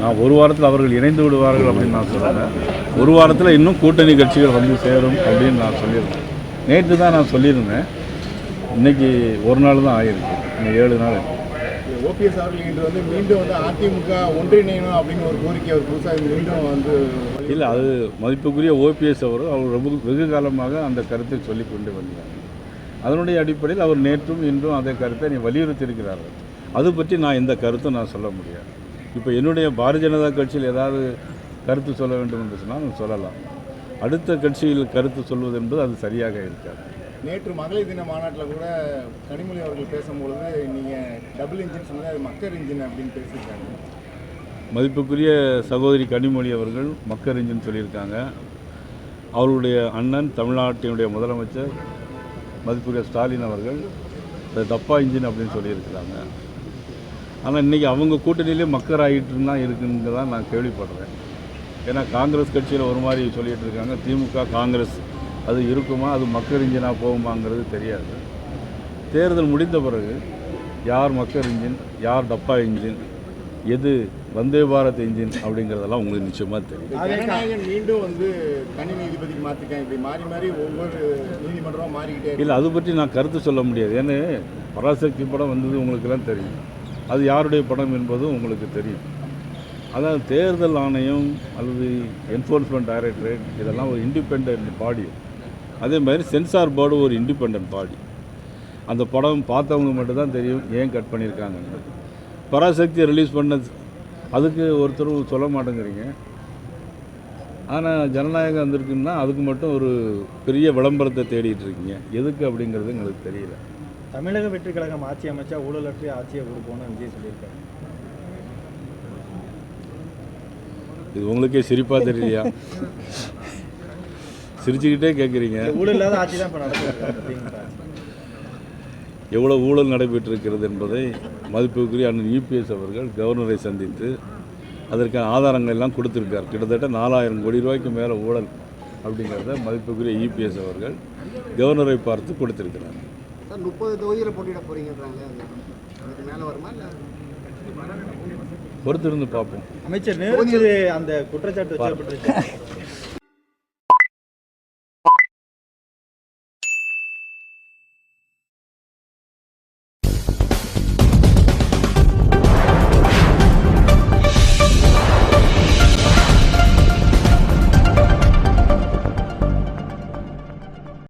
நான் ஒரு வாரத்தில் அவர்கள் இணைந்து விடுவார்கள் அப்படின்னு நான் சொல்லுறேன் ஒரு வாரத்தில் இன்னும் கூட்டணி கட்சிகள் வந்து சேரும் அப்படின்னு நான் சொல்லியிருந்தேன். நேற்று தான் நான் சொல்லியிருந்தேன். இன்னைக்கு ஒரு நாள் தான் ஆகிருக்கு இன்னும் ஏழு நாள். ஓபிஎஸ் அவர்கள் வந்து மீண்டும் வந்து அதிமுக ஒன்றிணையணும் அப்படின்னு ஒரு கோரிக்கை அவர் புதுசாக மீண்டும் வந்து இல்லை அது மதிப்புக்குரிய ஓபிஎஸ் அவர் அவர் ரொம்ப வெகு காலமாக அந்த கருத்தை சொல்லி கொண்டு வந்தார். அதனுடைய அடிப்படையில் அவர் நேற்றும் இன்றும் அதே கருத்தை நீ வலியுறுத்தியிருக்கிறார்கள். அது பற்றி நான் எந்த கருத்தும் நான் சொல்ல முடியாது. இப்போ என்னுடைய பாரதிய ஜனதா கட்சியில் ஏதாவது கருத்து சொல்ல வேண்டும் என்று சொன்னால் சொல்லலாம். அடுத்த கட்சியில் கருத்து சொல்வது என்பது அது சரியாக இருக்காது. நேற்று மகளிர் தின மாநாட்டில் கூட கனிமொழி அவர்கள் பேசும்பொழுது நீங்கள் டபுள் இன்ஜின் சொன்னது மக்கர் இன்ஜின் அப்படின்னு பேசியிருக்காங்க. மதிப்புக்குரிய சகோதரி கனிமொழி அவர்கள் மக்கர் இன்ஜின் சொல்லியிருக்காங்க. அவருடைய அண்ணன் தமிழ்நாட்டினுடைய முதலமைச்சர் மதிப்புக்குரிய ஸ்டாலின் அவர்கள் தப்பா இன்ஜின் அப்படின்னு சொல்லியிருக்கிறாங்க. ஆனால் இன்றைக்கி அவங்க கூட்டணியிலே மக்கர் ஆகிட்டுன்னு தான் இருக்குன்னு தான் நான் கேள்விப்படுறேன். ஏன்னா காங்கிரஸ் கட்சியில் ஒரு மாதிரி சொல்லிட்டு இருக்காங்க. திமுக காங்கிரஸ் அது இருக்குமா அது மக்கர் இன்ஜினாக போகுமாங்கிறது தெரியாது. தேர்தல் முடிந்த பிறகு யார் மக்கர் இன்ஜின் யார் டப்பா இன்ஜின் எது வந்தே பாரத் இன்ஜின் அப்படிங்கிறதெல்லாம் உங்களுக்கு நிச்சயமாக தெரியும். மீண்டும் வந்து தனி நீதிபதிக்கு மாற்றிருக்காங்க இப்படி மாறி மாறி ஒவ்வொரு நீதிமன்றமும் மாறிக்கிட்டே. இல்லை அது பற்றி நான் கருத்து சொல்ல முடியாது. ஏன்னா பராசக்தி படம் வந்தது உங்களுக்கெல்லாம் தெரியும். அது யாருடைய படம் என்பதும் உங்களுக்கு தெரியும். அதான் தேர்தல் ஆணையம் அல்லது என்ஃபோர்ஸ்மெண்ட் டைரக்டரேட் இதெல்லாம் ஒரு இண்டிபெண்ட் பாடி அதே மாதிரி சென்சார் போர்டு ஒரு இண்டிபெண்ட் பாடி அந்த படம் பார்த்தவங்க மட்டும்தான் தெரியும் ஏன் கட் பண்ணியிருக்காங்கன்னு. பராசக்தியை ரிலீஸ் பண்ண அதுக்கு ஒருத்தர் சொல்ல மாட்டேங்கிறீங்க. ஆனால் ஜனநாயகம் வந்திருக்குன்னா அதுக்கு மட்டும் ஒரு பெரிய விளம்பரத்தை தேடிட்டு இருக்கீங்க. எதுக்கு அப்படிங்கிறது எங்களுக்கு தெரியல. தமிழக வெற்றி கழகம் ஆட்சி அமைச்சா ஊழலற்றி ஆட்சியை கொடுப்போம்னு விஜய் சொல்லியிருக்காரு. இது உங்களுக்கே சிரிப்பாக தெரியலையா சிரிச்சுக்கிட்டே கேட்குறீங்க ஊழல் இல்லாத ஆட்சி தான் இப்போ நடக்குது. எவ்வளோ ஊழல் நடைபெற்றிருக்கிறது என்பதை மதிப்புக்குரிய அண்ணன் யூபிஎஸ் அவர்கள் கவர்னரை சந்தித்து அதற்கான ஆதாரங்கள் எல்லாம் கொடுத்துருக்கார். கிட்டத்தட்ட நாலாயிரம் கோடி ரூபாய்க்கு மேலே ஊழல் அப்படிங்கிறத மதிப்புக்குரிய யூபிஎஸ் அவர்கள் கவர்னரை பார்த்து கொடுத்திருக்கிறார். சார் முப்பது தொகுதியில் போட்டியிட போறீங்கன்றாங்க அது அதுக்கு மேலே வருமா இல்லை? பொறுத்திருந்து பார்ப்போம். அமைச்சர் நேரு அந்த குற்றச்சாட்டு வச்சப்பட்டிருக்கு